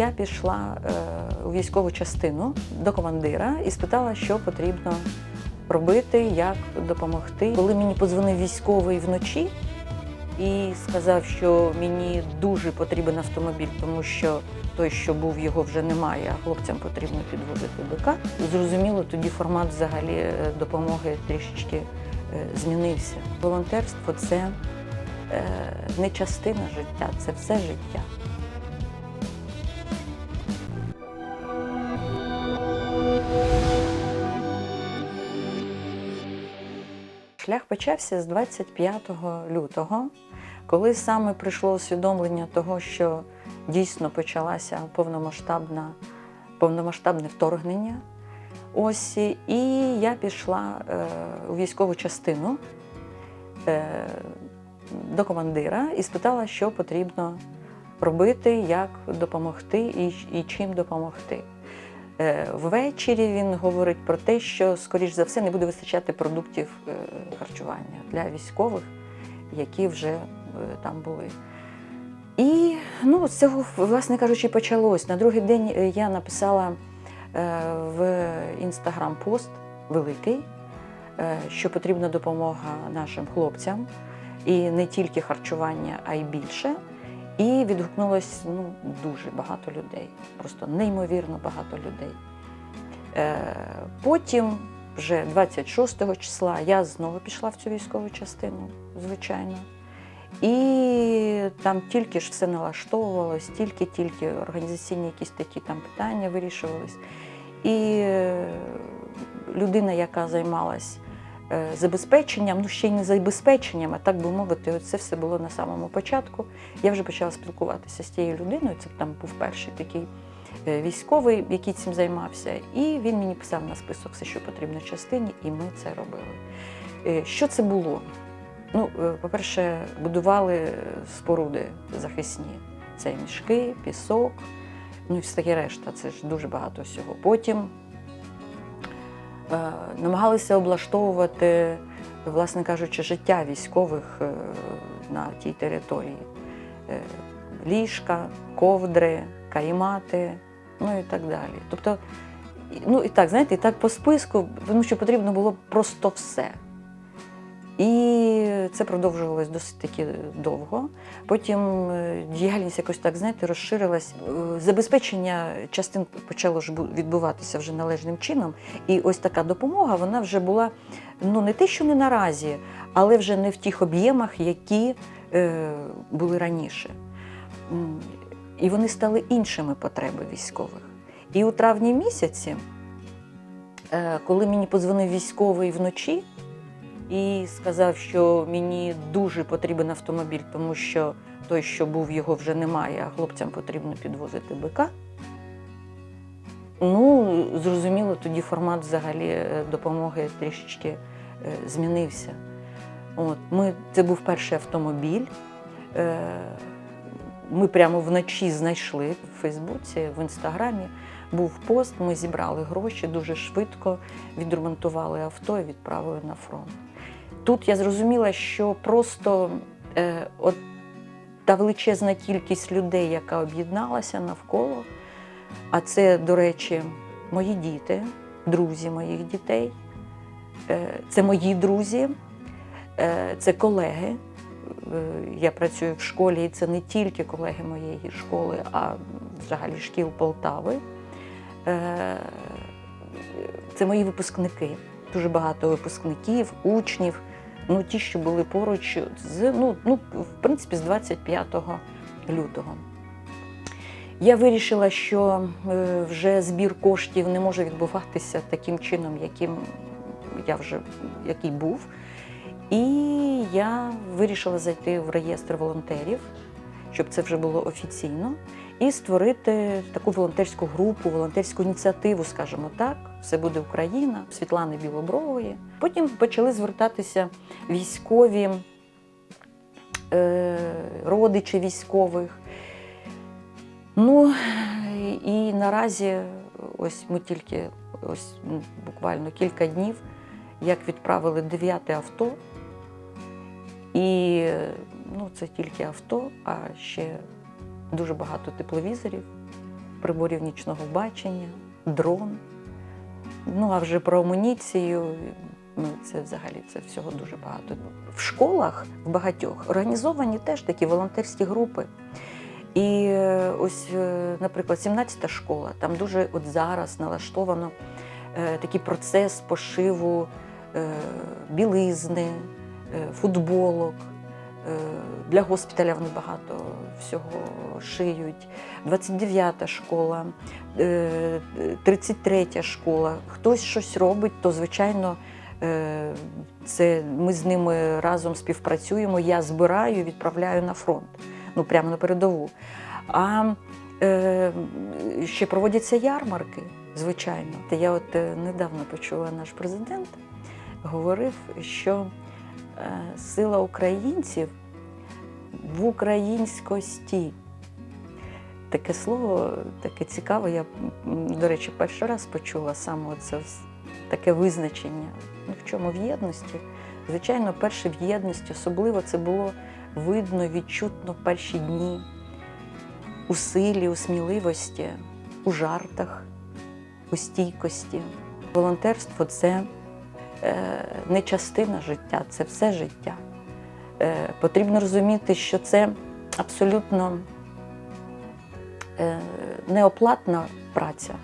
Я пішла е, у військову частину до командира і спитала, що потрібно робити, як допомогти. Коли мені подзвонив військовий вночі і сказав, що мені дуже потрібен автомобіль, тому що той, що був, його вже немає, а хлопцям потрібно підвозити БК. Зрозуміло, тоді формат взагалі е, допомоги трішечки е, змінився. Волонтерство це не частина життя, це все життя. Шлях почався з 25 лютого, коли саме прийшло усвідомлення того, що дійсно почалася повномасштабна, повномасштабне вторгнення. Ось і я пішла е, у військову частину е, до командира і спитала, що потрібно робити, як допомогти і, і чим допомогти. Е, Ввечері він говорить про те, що, скоріш за все, не буде вистачати продуктів е, харчування для військових, які вже е, там були. І ну, з цього, власне кажучи, почалось. На другий день я написала в інстаграм пост великий, що потрібна допомога нашим хлопцям, і не тільки харчування, а й більше. І відгукнулось ну, дуже багато людей, просто неймовірно багато людей. Е, потім, вже 26 числа, я знову пішла в цю військову частину, звичайно. І там тільки ж все налаштовувалось, тільки-тільки організаційні якісь такі там питання вирішувались. І е, людина, яка займалась забезпеченням, ну ще й не забезпеченням, а так би мовити, це все було на самому початку. Я вже почала спілкуватися з тією людиною. Це там був перший такий е, військовий, який цим займався. І він мені писав на список все, що потрібно частині, і ми це робили. Е, Що це було? Ну, е, по-перше, будували споруди захисні. Це мішки, пісок, ну і все таке решта. Це ж дуже багато всього. Потім е, намагалися облаштовувати, власне кажучи, життя військових е, на тій території. Е, ліжка, ковдри, каймати, ну і так далі. Тобто, ну і так, знаєте, і так по списку, тому що потрібно було просто все. І це продовжувалось досить таки довго. Потім е, діяльність якось так, знаєте, розширилась. Е, Забезпечення частин почало ж відбуватися вже належним чином. І ось така допомога, вона вже була ну не те, що не наразі, але вже не в тих об'ємах, які е, були раніше. І вони стали іншими потреби військових. І у травні місяці, е, коли мені подзвонив військовий вночі, і сказав, що мені дуже потрібен автомобіль, тому що той, що був, його вже немає, а хлопцям потрібно підвозити БК. Ну, зрозуміло, тоді формат взагалі е, допомоги трішечки е, змінився. От, ми, це був перший автомобіль. Е, Ми прямо вночі знайшли в Фейсбуці, в інстаграмі. Був пост, ми зібрали гроші дуже швидко, відремонтували авто і відправили на фронт. Тут я зрозуміла, що просто е, от та величезна кількість людей, яка об'єдналася навколо, а це, до речі, мої діти, друзі моїх дітей, е, це мої друзі, е, це колеги. Е, Я працюю в школі, і це не тільки колеги моєї школи, а взагалі шкіл Полтави. Е, Це мої випускники. Дуже багато випускників, учнів, ну ті, що були поруч з ну, ну, в принципі, з 25 лютого. Я вирішила, що е, вже збір коштів не може відбуватися таким чином, яким я вже який був. І я вирішила зайти в реєстр волонтерів, щоб це вже було офіційно, і створити таку волонтерську групу, волонтерську ініціативу, скажімо так. Все буде Україна, Світлани Білобрової. Потім почали звертатися військові, е, родичі військових. Ну і наразі, ось ми тільки ось буквально кілька днів, як відправили дев'яте авто. І ну, це тільки авто, а ще дуже багато тепловізорів, приборів нічного бачення, дрон. Ну а вже про амуніцію, ну це взагалі це всього дуже багато. В школах в багатьох організовані теж такі волонтерські групи. І е, ось, е, наприклад, 17-та школа, там дуже от зараз налаштовано е, такий процес пошиву е, білизни, е, футболок. Е, Для госпіталя вони багато всього шиють. 29-та школа, е, 33-я школа. Хтось щось робить, то звичайно. е, Це ми з ними разом співпрацюємо. Я збираю, відправляю на фронт, ну прямо на передову. А е, ще проводяться ярмарки, звичайно. Та я от е, недавно почула наш президент говорив, що е, сила українців в українськості. Таке слово, таке цікаве. Я, до речі, перший раз почула саме це таке визначення. Ну, в чому в єдності? Звичайно, перше в єдності, особливо це було видно, відчутно в перші дні у силі, у сміливості, у жартах, у стійкості. Волонтерство це е, не частина життя, це все життя. Е, Потрібно розуміти, що це абсолютно е, неоплатна праця,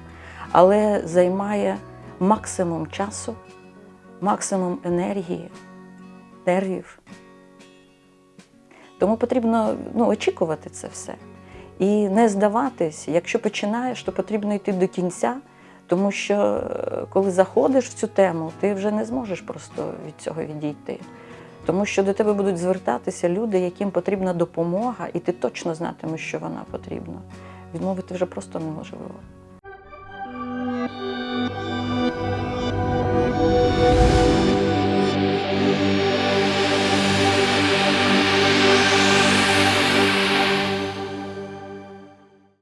але займає максимум часу, максимум енергії, нервів. Тому потрібно ну, очікувати це все. І не здаватись, якщо починаєш, то потрібно йти до кінця, тому що е, коли заходиш в цю тему, ти вже не зможеш просто від цього відійти. Тому що до тебе будуть звертатися люди, яким потрібна допомога, і ти точно знатимеш, що вона потрібна. Відмовити вже просто неможливо.